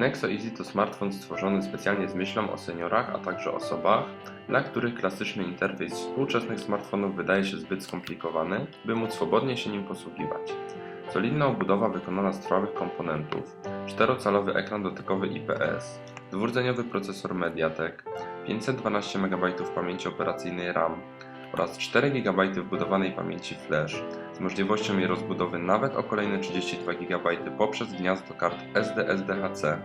Nexo Easy to smartfon stworzony specjalnie z myślą o seniorach, a także osobach, dla których klasyczny interfejs współczesnych smartfonów wydaje się zbyt skomplikowany, by móc swobodnie się nim posługiwać. Solidna obudowa wykonana z trwałych komponentów, 4-calowy ekran dotykowy IPS, dwurdzeniowy procesor Mediatek, 512 MB pamięci operacyjnej RAM oraz 4 GB wbudowanej pamięci flash z możliwością jej rozbudowy nawet o kolejne 32 GB poprzez gniazdo kart SD SDHC,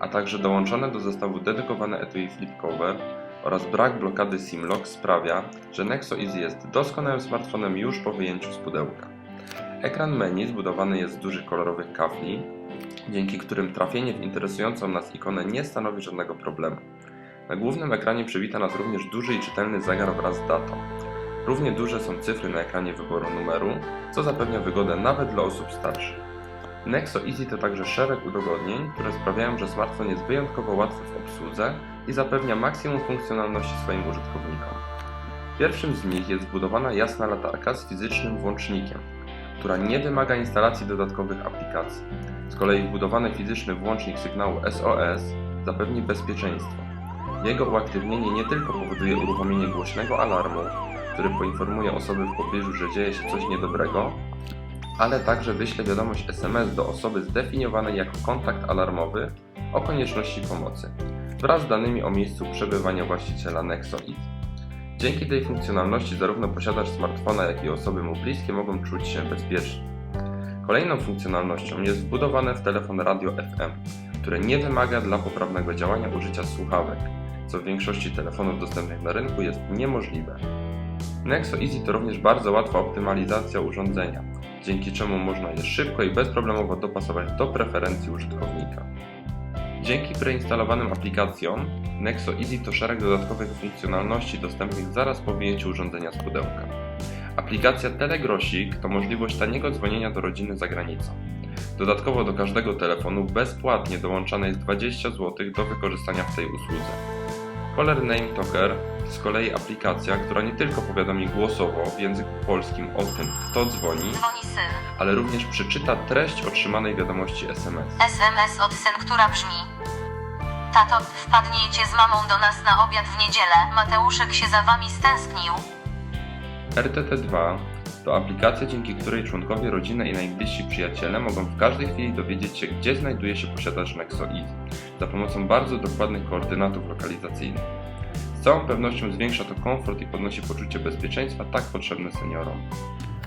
a także dołączone do zestawu dedykowane etui flip cover oraz brak blokady SIM-Lock sprawia, że Nexo Easy jest doskonałym smartfonem już po wyjęciu z pudełka. Ekran menu zbudowany jest z dużych kolorowych kafli, dzięki którym trafienie w interesującą nas ikonę nie stanowi żadnego problemu. Na głównym ekranie przywita nas również duży i czytelny zegar wraz z datą. Równie duże są cyfry na ekranie wyboru numeru, co zapewnia wygodę nawet dla osób starszych. Nexo Easy to także szereg udogodnień, które sprawiają, że smartfon jest wyjątkowo łatwy w obsłudze i zapewnia maksimum funkcjonalności swoim użytkownikom. Pierwszym z nich jest zbudowana jasna latarka z fizycznym włącznikiem, która nie wymaga instalacji dodatkowych aplikacji. Z kolei wbudowany fizyczny włącznik sygnału SOS zapewni bezpieczeństwo. Jego uaktywnienie nie tylko powoduje uruchomienie głośnego alarmu, który poinformuje osoby w pobliżu, że dzieje się coś niedobrego, ale także wyśle wiadomość SMS do osoby zdefiniowanej jako kontakt alarmowy o konieczności pomocy, wraz z danymi o miejscu przebywania właściciela Nexo. Dzięki tej funkcjonalności zarówno posiadacz smartfona, jak i osoby mu bliskie mogą czuć się bezpiecznie. Kolejną funkcjonalnością jest wbudowane w telefon radio FM, które nie wymaga dla poprawnego działania użycia słuchawek, co w większości telefonów dostępnych na rynku jest niemożliwe. Nexo Easy to również bardzo łatwa optymalizacja urządzenia, dzięki czemu można je szybko i bezproblemowo dopasować do preferencji użytkownika. Dzięki preinstalowanym aplikacjom, Nexo Easy to szereg dodatkowych funkcjonalności dostępnych zaraz po wyjęciu urządzenia z pudełka. Aplikacja Telegrosik to możliwość taniego dzwonienia do rodziny za granicą. Dodatkowo do każdego telefonu bezpłatnie dołączane jest 20 zł do wykorzystania w tej usłudze. Caller Name Talker to z kolei aplikacja, która nie tylko powiadomi głosowo w języku polskim o tym, kto dzwoni, Dzwoni syn. ale również przeczyta treść otrzymanej wiadomości SMS. SMS od syn, która brzmi. Tato, wpadnijcie z mamą do nas na obiad w niedzielę. Mateuszek się za wami stęsknił. RTT2 to aplikacja, dzięki której członkowie rodziny i najbliżsi przyjaciele mogą w każdej chwili dowiedzieć się, gdzie znajduje się posiadacz Nexo Easy, za pomocą bardzo dokładnych koordynatów lokalizacyjnych. Z całą pewnością zwiększa to komfort i podnosi poczucie bezpieczeństwa tak potrzebne seniorom.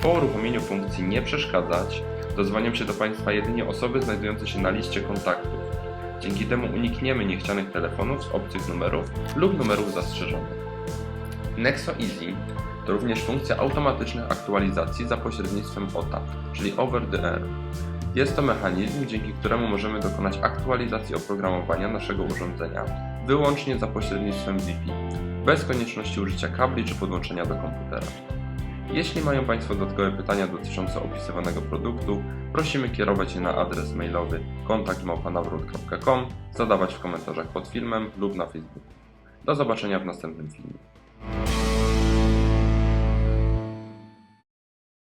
Po uruchomieniu funkcji Nie przeszkadzać dozwonią się do Państwa jedynie osoby znajdujące się na liście kontaktów. Dzięki temu unikniemy niechcianych telefonów z obcych numerów lub numerów zastrzeżonych. Nexo Easy to również funkcja automatycznych aktualizacji za pośrednictwem OTA, czyli Over the Air. Jest to mechanizm, dzięki któremu możemy dokonać aktualizacji oprogramowania naszego urządzenia wyłącznie za pośrednictwem Wi-Fi, bez konieczności użycia kabli czy podłączenia do komputera. Jeśli mają Państwo dodatkowe pytania dotyczące opisywanego produktu, prosimy kierować je na adres mailowy kontakt.małpanawrot.com, zadawać w komentarzach pod filmem lub na Facebooku. Do zobaczenia w następnym filmie.